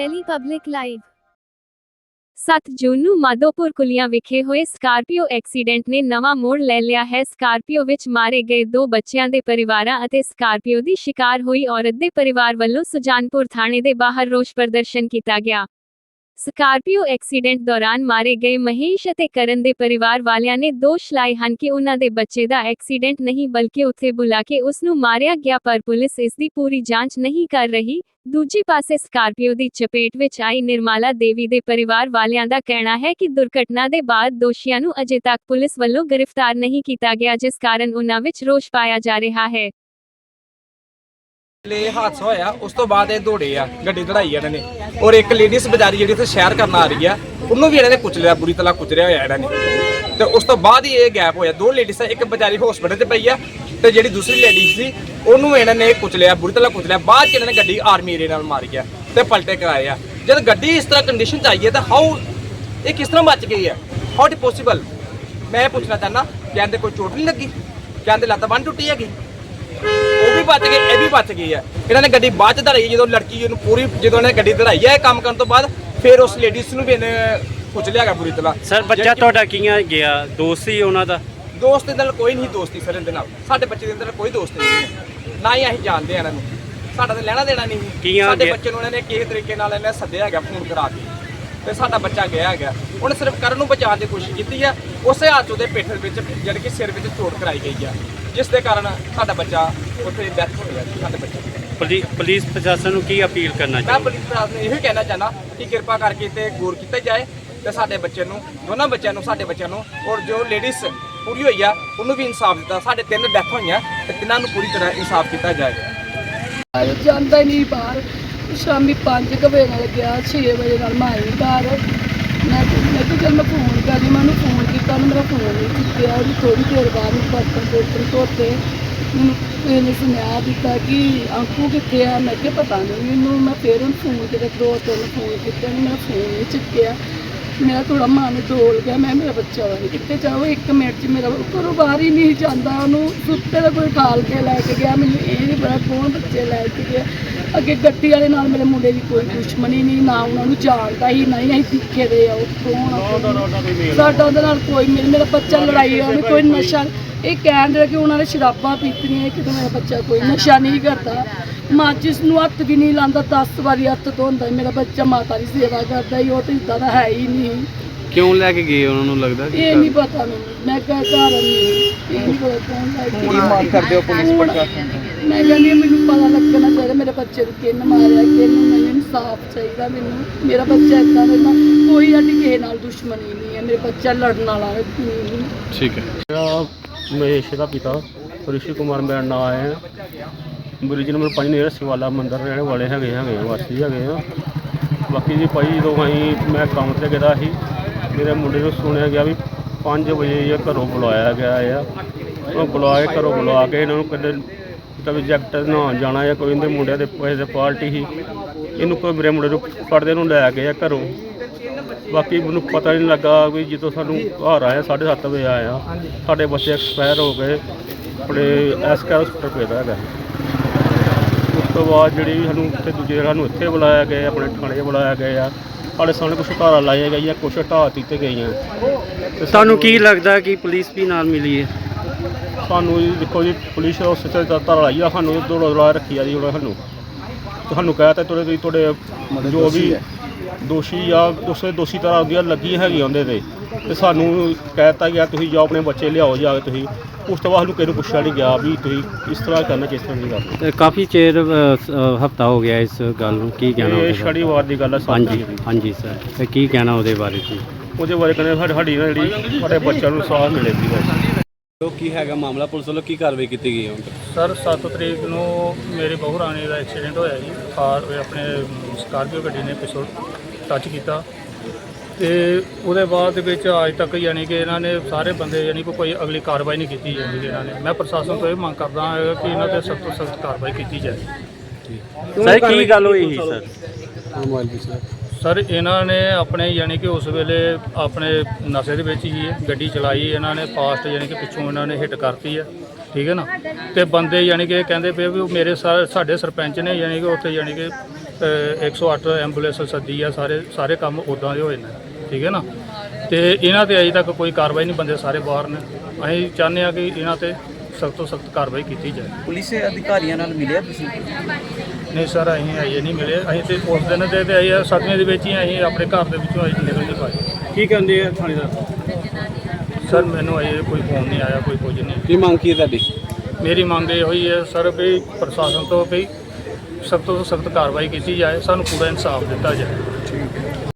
Delhi Public Live 7 ਜੂਨ ਨੂੰ ਮਾਧੋਪੁਰ ਕੁਲੀਆਂ ਵਿਖੇ ਹੋਏ ਸਕਾਰਪੀਓ ਐਕਸੀਡੈਂਟ ਨੇ ਨਵਾਂ ਮੋੜ ਲੈ ਲਿਆ ਹੈ। ਸਕਾਰਪੀਓ ਵਿੱਚ ਮਾਰੇ ਗਏ ਦੋ ਬੱਚਿਆਂ ਦੇ ਪਰਿਵਾਰਾਂ ਅਤੇ ਸਕਾਰਪੀਓ ਦੀ ਸ਼ਿਕਾਰ ਹੋਈ ਔਰਤ ਦੇ ਪਰਿਵਾਰ ਵੱਲੋਂ ਸੁਜਾਨਪੁਰ ਥਾਣੇ ਦੇ ਬਾਹਰ ਰੋਸ ਪ੍ਰਦਰਸ਼ਨ ਕੀਤਾ ਗਿਆ। ਸਕਾਰਪੀਓ ਐਕਸੀਡੈਂਟ ਦੌਰਾਨ ਮਾਰੇ ਗਏ ਮਹੇਸ਼ ਅਤੇ ਕਰਨ ਦੇ ਪਰਿਵਾਰ ਵਾਲਿਆਂ ਨੇ ਦੋਸ਼ ਲਾਏ ਹਨ ਕਿ ਉਹਨਾਂ ਦੇ ਬੱਚੇ ਦਾ ਐਕਸੀਡੈਂਟ ਨਹੀਂ ਬਲਕਿ ਉੱਥੇ ਬੁਲਾ ਕੇ ਉਸ ਨੂੰ ਮਾਰਿਆ ਗਿਆ ਪਰ ਪੁਲਿਸ ਇਸ ਦੀ ਪੂਰੀ ਜਾਂਚ ਨਹੀਂ ਕਰ ਰਹੀ। ਦੂਜੀ ਪਾਸੇ ਸਕਾਰਪੀਓ ਦੀ ਚਪੇਟ ਵਿੱਚ ਆਈ ਨਿਰਮਾਲਾ ਦੇਵੀ ਦੇ ਪਰਿਵਾਰ ਵਾਲਿਆਂ ਦਾ ਕਹਿਣਾ ਹੈ ਕਿ ਦੁਰਘਟਨਾ ਦੇ ਬਾਅਦ ਦੋਸ਼ੀਆਂ ਨੂੰ ਅਜੇ ਤੱਕ ਪੁਲਿਸ ਵੱਲੋਂ ਗ੍ਰਿਫਤਾਰ ਨਹੀਂ ਕੀਤਾ ਗਿਆ ਜਿਸ ਕਾਰਨ ਉਨ੍ਹਾਂ ਵਿੱਚ ਰੋਸ਼ ਪਾਇਆ ਜਾ ਰਿਹਾ ਹੈ। ਲੈ ਹਾਦਸਾ ਹੋਇਆ, ਉਸ ਤੋਂ ਬਾਅਦ ਇਹ ਦੌੜੇ ਆ, ਗੱਡੀ ਦੜਾਈ ਇਹਨਾਂ ਨੇ। ਔਰ ਇੱਕ ਲੇਡੀਜ਼ ਬਜ਼ਾਰੀ ਜਿਹੜੀ ਉੱਥੇ ਸ਼ਹਿਰ ਕਰਨ ਆ ਰਹੀ ਆ, ਉਹਨੂੰ ਵੀ ਇਹਨਾਂ ਨੇ ਕੁਚਲਿਆ, ਬੁਰੀ ਤਰ੍ਹਾਂ ਕੁਚਲਿਆ ਹੋਇਆ ਇਹਨਾਂ ਨੇ। ਤੇ ਉਸ ਤੋਂ ਬਾਅਦ ਹੀ ਇਹ ਗੈਪ ਹੋਇਆ। ਦੋ ਲੇਡੀਜ਼ ਇੱਕ ਬਜ਼ਾਰੀ ਹਸਪੀਟਲ 'ਚ ਪਈ ਆ, ਤੇ ਜਿਹੜੀ ਦੂਸਰੀ ਲੇਡੀ ਸੀ, ਉਹਨੂੰ ਇਹਨਾਂ ਨੇ ਕੁਚਲਿਆ, ਬੁਰੀ ਤਰ੍ਹਾਂ ਕੁਚਲਿਆ। ਬਾਅਦ ਚ ਇਹਨਾਂ ਨੇ ਗੱਡੀ ਆਰਮੀ ਰੇ ਨਾਲ ਮਾਰੀ ਆ ਤੇ ਪਲਟੇ ਕਰਾਏ ਆ। ਜਦ ਗੱਡੀ ਇਸ ਤਰ੍ਹਾਂ ਕੰਡੀਸ਼ਨ ਚ ਆਈ ਹੈ, ਤਾਂ ਹਾਊ ਇਹ ਕਿਸ ਤਰ੍ਹਾਂ ਬਚ ਗਈ ਹੈ? ਹਾਊ ਇਟ ਪੋਸੀਬਲ ਮੈਂ ਇਹ ਪੁੱਛਣਾ ਚਾਹੁੰਦਾ, ਕਹਿੰਦੇ ਕੋਈ ਚੋਟ ਨਹੀਂ ਲੱਗੀ? ਕਹਿੰਦੇ ਲੱਤ ਬੰਨ ਟੁੱਟੀ ਹੈਗੀ? ਬਚ ਗਏ ਇਹ ਵੀ ਬਚ ਗਈ ਹੈ ਇਹਨਾਂ ਨੇ ਗੱਡੀ ਬਾਅਦ ਚ ਧੜਾਈ ਜਦੋਂ ਲੜਕੀ ਨੂੰ ਪੂਰੀ ਜਦੋਂ ਇਹਨੇ ਗੱਡੀ ਧੜਾਈ ਹੈ ਇਹ ਕੰਮ ਕਰਨ ਤੋਂ ਬਾਅਦ ਫਿਰ ਉਸ ਲੇਡੀਜ਼ ਨੂੰ ਵੀ ਇਹਨੇ ਕੁਝ ਲਿਆਗਾ ਬੁਰੀ ਤਰ੍ਹਾਂ। ਸਰ ਬੱਚਾ ਤੁਹਾਡਾ ਕਿਵੇਂ ਗਿਆ? ਦੋਸਤ ਸੀ ਉਹਨਾਂ ਦਾ? ਦੋਸਤ ਦੇ ਨਾਲ ਕੋਈ ਨਹੀਂ ਦੋਸਤੀ ਸਰ ਇਹਦੇ ਨਾਲ। ਸਾਡੇ ਬੱਚੇ ਦੇ ਅੰਦਰ ਕੋਈ ਦੋਸਤੀ ਨਹੀਂ ਹੈ ਨਾ ਹੀ ਅਸੀਂ ਜਾਣਦੇ ਹਾਂ ਇਹਨਾਂ ਨੂੰ। ਸਾਡਾ ਤਾਂ ਲੈਣਾ ਦੇਣਾ ਨਹੀਂ। ਆ ਸਾਡੇ ਗਿਆ? ਬੱਚੇ ਨੂੰ ਇਹਨਾਂ ਨੇ ਕਿਸੇ ਤਰੀਕੇ ਨਾਲ ਇਹਨੇ ਸੱਦਿਆ ਹੈਗਾ ਫੋਨ ਕਰਾ ਕੇ। ਤੇ ਸਾਡਾ ਬੱਚਾ ਗਿਆ ਹੈਗਾ। ਉਹਨੇ ਸਿਰਫ ਕਰਨ ਨੂੰ ਬਚਾਉਣ ਦੀ ਕੋਸ਼ਿਸ਼ ਕੀਤੀ ਹੈ ਉਸੇ ਹੱਥ ਉਹਦੇ ਪਿੱਠ ਵਿੱਚ ਯਾਨੀ ਕਿ ਸਿਰ ਵਿੱਚ ਚੋਟ ਕਰਾਈ ਗਈ ਹੈ ਜਿਸ ਦੇ ਕਾਰਨ ਸਾਡਾ ਬੱਚਾ ਉੱਥੇ ਡੈਥ ਹੋ ਗਿਆ ਸਾਡੇ ਬੱਚੇ। ਪੁਲਿ- ਪੁਲਿਸ ਪ੍ਰਸ਼ਾਸਨ ਨੂੰ ਕੀ ਅਪੀਲ ਕਰਨਾ ਮੈਂ ਚਾਹੁੰਦੇ? ਪੁਲਿਸ ਪ੍ਰਸ਼ਾਸਨ ਨੂੰ ਇਹੋ ਹੀ ਕਹਿਣਾ ਚਾਹਨਾ ਕਿ ਕਿਰਪਾ ਕਰਕੇ ਤੇ ਗੌਰ ਕੀਤਾ ਜਾਏ ਤੇ ਸਾਡੇ ਬੱਚੇ ਨੂੰ ਦੋਨਾਂ ਬੱਚਿਆਂ ਨੂੰ ਸਾਡੇ ਬੱਚਿਆਂ ਨੂੰ ਔਰ ਜੋ ਲੇਡੀਜ਼ ਪੂਰੀ ਹੋਈ ਆ ਉਹਨੂੰ ਵੀ ਇਨਸਾਫ ਦਿੱਤਾ। ਸਾਡੇ ਤਿੰਨ ਡੈਥ ਹੋਈਆਂ ਤੇ ਤਿੰਨਾਂ ਨੂੰ ਪੂਰੀ ਤਰ੍ਹਾਂ ਇਨਸਾਫ ਕੀਤਾ ਜਾਏ। ਆਏ ਜਾਂਦਾ ਹੀ ਨਹੀਂ ਬਾਹਰ। ਸ਼ਾਮੀ 5 ਵਜੇ ਨਾਲ ਗਿਆ 6 ਵਜੇ ਨਾਲ ਮੈਂ ਆਈ ਘਰ। ਮੈਂ ਮੈਂ ਕਿਹਾ ਚੱਲ ਮੈਂ ਫੋਨ ਕਰੀ ਮੈਂ ਉਹਨੂੰ ਫੋਨ ਕੀਤਾ, ਉਹਨੇ ਮੇਰਾ ਫੋਨ ਨਹੀਂ ਚੁੱਕਿਆ, ਉਹਦੀ ਥੋੜੀ ਦੇਰ ਬਾਅਦ ਨੂੰ ਬਰਤਨ ਬਰਤਨ ਧੋਤੇ। ਮੈਨੂੰ ਇਹਨੇ ਸੁਨੇਹਾ ਦਿੱਤਾ ਕਿ ਅੰਕੂ ਕਿੱਥੇ ਆ? ਮੈਂ ਕਿਹਾ ਪਤਾ ਨਹੀਂ ਮੈਨੂੰ, ਮੈਂ ਫਿਰ ਉਹਨੂੰ ਫੋਨ ਤੇ ਦੋ ਤਿੰਨ ਫੋਨ ਕੀਤੇ, ਉਹਨੇ ਮੇਰਾ ਫੋਨ ਨਹੀਂ ਚੁੱਕਿਆ। ਮੇਰਾ ਥੋੜਾ ਮਨ ਡੋਲ ਗਿਆ, ਮੈਂ ਮੇਰਾ ਬੱਚਾ ਵਾ ਕਿੱਥੇ ਜਾਓ ਇੱਕ ਮਿੰਟ 'ਚ ਮੇਰਾ ਘਰੋਂ ਬਾਹਰ ਹੀ ਨਹੀਂ ਜਾਂਦਾ ਉਹਨੂੰ। ਸੁੱਤੇ ਦਾ ਕੋਈ ਠਾਲ ਕੇ ਲੈ ਕੇ ਗਿਆ, ਮੈਨੂੰ ਇਹ ਨਹੀਂ ਪਤਾ ਕੌਣ ਬੱਚੇ ਲੈ ਕੇ ਗਿਆ। ਅੱਗੇ ਗੱਡੀ ਵਾਲੇ ਨਾਲ ਮੇਰੇ ਮੁੰਡੇ ਦੀ ਕੋਈ ਦੁਸ਼ਮਣੀ ਨਹੀਂ ਨਾ ਉਹਨਾਂ ਨੂੰ ਜਾਣਦਾ ਹੀ ਨਹੀਂ ਅਸੀਂ ਦਿਖੇ ਦੇ ਆ ਉਹ ਕੌਣ ਆ ਕੌਣ ਨਹੀਂ। ਸਾਡਾ ਉਹਦੇ ਨਾਲ ਕੋਈ ਮੇਰਾ ਮੇਰਾ ਬੱਚਾ ਲੜਾਈ ਉਹਨੇ ਕੋਈ ਨਸ਼ਾ ਇਹ ਕਹਿਣ ਦੇ ਕਿ ਉਹਨਾਂ ਨੇ ਸ਼ਰਾਬਾਂ ਪੀਤੀਆਂ ਕਿ ਮੇਰਾ ਬੱਚਾ ਕੋਈ ਨਸ਼ਾ ਨਹੀਂ ਕਰਦਾ। ਮਾਚਿਸ ਨੂੰ ਹੱਥ ਵੀ ਨਹੀਂ ਲਾਉਂਦਾ 10 ਵਾਰੀ ਹੱਥ ਧੋਂਦਾ ਮੇਰਾ ਬੱਚਾ ਮਾਤਾ ਦੀ ਸੇਵਾ ਕਰਦਾ ਹੀ ਉਹ ਤੇ ਇਦਾਂ ਦਾ ਹੈ ਹੀ ਨਹੀਂ। ਕਿਉਂ ਲੈ ਕੇ ਗਏ ਉਹਨਾਂ ਨੂੰ ਲੱਗਦਾ ਇਹ ਨਹੀਂ ਪਤਾ ਮੈਨੂੰ ਮੈਂ ਕਹਿ ਘਰ ਨਹੀਂ ਇਹ ਨਹੀਂ ਪਤਾ ਕੌਣ ਲੈ ਕੇ ਕੀ ਮੰਗ ਕਰਦੇ ਹੋ ਪੁਲਿਸ ਹੁਣ ਮੈਂ ਕਹਿੰਦੀ ਹਾਂ, ਮੈਨੂੰ ਪਤਾ ਲੱਗਣਾ ਚਾਹੀਦਾ ਮੇਰੇ ਬੱਚੇ ਨੂੰ ਕਿੰਨ ਮਾਰਿਆ ਕਿੰਨ ਮੈਨੂੰ ਇਨਸਾਫ ਚਾਹੀਦਾ ਮੈਨੂੰ। ਮੇਰਾ ਬੱਚਾ ਇਦਾਂ ਦਾ ਨਾ ਕੋਈ ਸਾਡੀ ਕਿਸੇ ਨਾਲ ਦੁਸ਼ਮਣੀ ਨਹੀਂ ਹੈ ਮੇਰਾ ਬੱਚਾ ਲੜਨ ਵਾਲਾ ਨਹੀਂ ਠੀਕ ਹੈ। ਮੇਰਾ ਮਹੇਸ਼ ਦਾ ਪਿਤਾ ਰਿਸ਼ੀ ਕੁਮਾਰ ਮੇਰਾ ਨਾਮ ਹੈ। ਬ੍ਰਿਜ ਨੰਬਰ 5 ਨੇ ਸਿਵਾਲਾ ਮੰਦਰ ਰਹਿਣ ਵਾਲੇ ਹੈਗੇ ਹੈਗੇ ਆ, ਵਾਸੀ ਹੈਗੇ ਆ। ਬਾਕੀ ਜੀ ਭਾਈ ਜਦੋਂ ਅਸੀਂ ਮੈਂ ਕੰਮ ਤੇ ਗਿਆ ਸੀ ਮੇਰੇ ਮੁੰਡੇ ਨੂੰ ਸੁਣਿਆ ਗਿਆ ਵੀ 5 ਵਜੇ ਇਹ ਘਰੋਂ ਬੁਲਾਇਆ ਗਿਆ ਆ। ਉਹ ਬੁਲਾ ਕੇ ਘਰੋਂ ਬੁਲਾ ਕੇ ਇਹਨਾਂ ਨੂੰ ਕਹਿੰਦੇ ਤਾਂ ਵੀ ਜੈਕਟ ਨਹਾਉਣ ਜਾਣਾ ਜਾਂ ਕੋਈ ਇਹਦੇ ਮੁੰਡਿਆਂ ਦੇ ਪੈਸੇ ਦੇ ਪਾਰਟੀ ਸੀ ਇਹਨੂੰ ਕੋਈ ਮੇਰੇ ਮੁੰਡੇ ਨੂੰ ਪੜਦੇ ਨੂੰ ਲੈ ਗਏ ਆ ਘਰੋਂ। ਬਾਕੀ ਮੈਨੂੰ ਪਤਾ ਨਹੀਂ ਲੱਗਾ ਵੀ ਜਦੋਂ ਸਾਨੂੰ ਘਰ ਆਇਆ 7:30 ਵਜੇ ਆਇਆ, ਸਾਡੇ ਬੱਚੇ ਐਕਸਪਾਇਰ ਹੋ ਗਏ, ਆਪਣੇ ਐਸਕਾ ਹਸਪੀਟਲ ਭੇਜਦਾ ਹੈਗਾ ਉਸ ਤੋਂ ਬਾਅਦ ਜਿਹੜੀ ਵੀ ਸਾਨੂੰ ਉੱਥੇ ਦੂਜੇ ਸਾਨੂੰ ਇੱਥੇ ਬੁਲਾਇਆ ਗਿਆ, ਆਪਣੇ ਥਾਣੇ ਬੁਲਾਇਆ ਗਿਆ ਆ ਸਾਡੇ ਸਾਹਮਣੇ ਕੁਝ ਧਾਰਾ ਲਾਈਆਂ ਗਈਆਂ ਕੁਝ ਹਟਾ ਦਿੱਤੇ ਗਈਆਂ। ਤੇ ਤੁਹਾਨੂੰ ਕੀ ਲੱਗਦਾ ਕਿ ਪੁਲਿਸ ਵੀ ਨਾਲ ਮਿਲੀ ਹੈ? ਸਾਨੂੰ ਜੀ ਦੇਖੋ ਜੀ ਪੁਲਿਸ ਉਸ ਤੇ ਧਾਰਾ ਲਾਈ ਆ ਸਾਨੂੰ ਦੌੜ ਲਾ ਰੱਖੀ ਆ ਜੀ ਉਹਨਾਂ ਸਾਨੂੰ। ਤੁਹਾਨੂੰ ਕਹਿ ਤਾ ਤੁਹਾਡੇ ਤੁਹਾਡੇ ਜੋ ਵੀ ਦੋਸ਼ੀ ਆ। ਉਸੇ ਦੋਸ਼ੀ ਤਰ੍ਹਾਂ ਉਹਦੀਆਂ ਲੱਗੀਆਂ ਹੈਗੀਆਂ ਉਹਦੇ ਤੇ। ਤੇ ਸਾਨੂੰ ਕਹਿਤਾ ਗਿਆ ਤੁਸੀਂ ਜਾਓ ਆਪਣੇ ਬੱਚੇ ਲਿਆਓ ਜਾ ਕੇ ਤੁਸੀਂ। ਉਸ ਤੋਂ ਬਾਅਦ ਨੂੰ ਪੁੱਛਿਆ ਨਹੀਂ ਗਿਆ ਵੀ ਤੁਸੀਂ ਇਸ ਤਰ੍ਹਾਂ ਕਰਨਾ ਕਿਸ ਤਰ੍ਹਾਂ ਨਹੀਂ ਕਰਨਾ। ਕਾਫੀ ਚਿਰ ਹਫਤਾ ਹੋ ਗਿਆ ਇਸ ਗੱਲ ਨੂੰ। ਕੀ ਕਹਿਣਾ ਇਹ ਬਾਰੇ? ਸ਼ਨੀਵਾਰ ਦੀ ਗੱਲ ਹੈ ਹਾਂਜੀ ਦੀ। ਹਾਂਜੀ ਸਰ। ਤੇ ਕੀ ਕਹਿਣਾ ਉਹਦੇ ਬਾਰੇ ਜੀ? ਉਹਦੇ ਬਾਰੇ ਕਹਿੰਦੇ ਸਾਡੀ ਜਿਹੜੀ ਸਾਡੇ ਬੱਚਿਆਂ ਨੂੰ ਸਾਹ ਮਿਲੇਗੀ ਬਸ। ਉਹ ਕੀ ਹੈਗਾ ਮਾਮਲਾ? ਪੁਲਿਸ ਵੱਲੋਂ ਕੀ ਕਾਰਵਾਈ ਕੀਤੀ ਗਈ ਹੈ ਹੁਣ ਤੱਕ? ਸਰ 7 ਤਰੀਕ ਨੂੰ ਮੇਰੇ ਬਹੂ ਰਾਣੀ ਦਾ ਐਕਸੀਡੈਂਟ ਹੋਇਆ ਜੀ। ਕਾਰ ਆਪਣੇ ਸਕਾਰਪੀਓ ਗੱਡੀ ਨੇ ਪਿੱਛੋਂ ਟੱਚ ਕੀਤਾ। ਤੇ ਉਹਦੇ ਬਾਅਦ ਦੇ ਵਿੱਚ ਅੱਜ ਤੱਕ ਯਾਨੀ ਕਿ ਇਹਨਾਂ ਨੇ ਸਾਰੇ ਬੰਦੇ ਯਾਨੀ ਕਿ ਕੋਈ ਅਗਲੀ ਕਾਰਵਾਈ ਨਹੀਂ ਕੀਤੀ ਜਾਂਦੀ ਇਹਨਾਂ ਨੇ। ਮੈਂ ਪ੍ਰਸ਼ਾਸਨ ਤੋਂ ਇਹ ਮੰਗ ਕਰਦਾ ਹਾਂ ਕਿ ਇਹਨਾਂ ਤੇ ਸਖਤ ਤੋਂ ਸਖਤ ਕਾਰਵਾਈ ਕੀਤੀ ਜਾਏ। ਸਰ ਕੀ ਗੱਲ ਹੋਈ ਸੀ ਸਰ? ਮੋਬਾਈਲ ਪਿਛਲਾ ਸਰ। ਸਰ ਇਹਨਾਂ ਨੇ ਆਪਣੇ ਯਾਨੀ ਕਿ ਉਸ ਵੇਲੇ ਆਪਣੇ ਨਸ਼ੇ ਦੇ ਵਿੱਚ ਹੀ ਗੱਡੀ ਚਲਾਈ ਇਹਨਾਂ ਨੇ ਫਾਸਟ ਯਾਨੀ ਕਿ ਪਿੱਛੋਂ ਇਹਨਾਂ ਨੇ ਹਿੱਟ ਕਰਤੀ ਹੈ ਠੀਕ ਹੈ ਨਾ? ਤੇ ਬੰਦੇ ਯਾਨੀ ਕਿ ਕਹਿੰਦੇ ਪਏ ਵੀ ਉਹ ਮੇਰੇ ਸਾ- ਸਾਡੇ ਸਰਪੰਚ ਨੇ ਯਾਨੀ ਕਿ ਉੱਥੇ ਯਾਨੀ ਕਿ ਅ, 108 ਐਂਬੂਲੈਂਸ ਸੱਦੀ ਆ ਸਾਰੇ ਸਾਰੇ ਕੰਮ ਉਦਾਂ ਦੇ ਹੋਏ ਨੇ ਠੀਕ ਹੈ ਨਾ? ਤੇ ਇਹਨਾਂ ਤੇ ਅਜੇ ਤੱਕ ਕੋਈ ਕਾਰਵਾਈ ਨਹੀਂ ਬੰਦੇ ਸਾਰੇ ਬਾਹਰ ਨੇ। ਅਸੀਂ ਚਾਹੁੰਦੇ ਆ ਕਿ ਇਹਨਾਂ ਤੇ ਸਖਤ ਤੋਂ ਸਖਤ ਕਾਰਵਾਈ ਕੀਤੀ ਜਾਏ। ਪੁਲਿਸ ਅਧਿਕਾਰੀਆਂ ਨਾਲ ਮਿਲਿਆ ਤੁਸੀਂ? ਨਹੀਂ ਸਰ ਅਸੀਂ ਅਜੇ ਨਹੀਂ ਮਿਲੇ। ਅਸੀਂ ਤੇ ਉਸ ਦਿਨ ਦੇ ਤੇ ਆਏ ਆ ਸਦਮੇ ਦੇ ਵਿੱਚ ਹੀ ਅਸੀਂ ਆਪਣੇ ਘਰ ਦੇ ਵਿੱਚੋਂ ਅਜੇ ਨਿਕਲ ਨਹੀਂ ਪਾਏ। ਕੀ ਕਹਿੰਦੇ ਆ ਥਾਣੇਦਾਰ ਸਰ ਮੈਨੂੰ ਅਜੇ ਕੋਈ ਫੋਨ ਨਹੀਂ ਆਇਆ ਕੋਈ ਕੁਝ ਨਹੀਂ। ਕੀ ਮੰਗ ਕੀ ਹੈ ਤੁਹਾਡੀ? ਮੇਰੀ ਮੰਗ ਇਹ ਹੋਈ ਹੈ ਸਰ ਵੀ ਪ੍ਰਸ਼ਾਸਨ ਤੋਂ ਵੀ ਸਖਤ ਤੋਂ ਸਖਤ ਕਾਰਵਾਈ ਕੀਤੀ ਜਾਏ ਸਾਨੂੰ ਪੂਰਾ ਇਨਸਾਫ ਦਿੱਤਾ ਜਾਏ।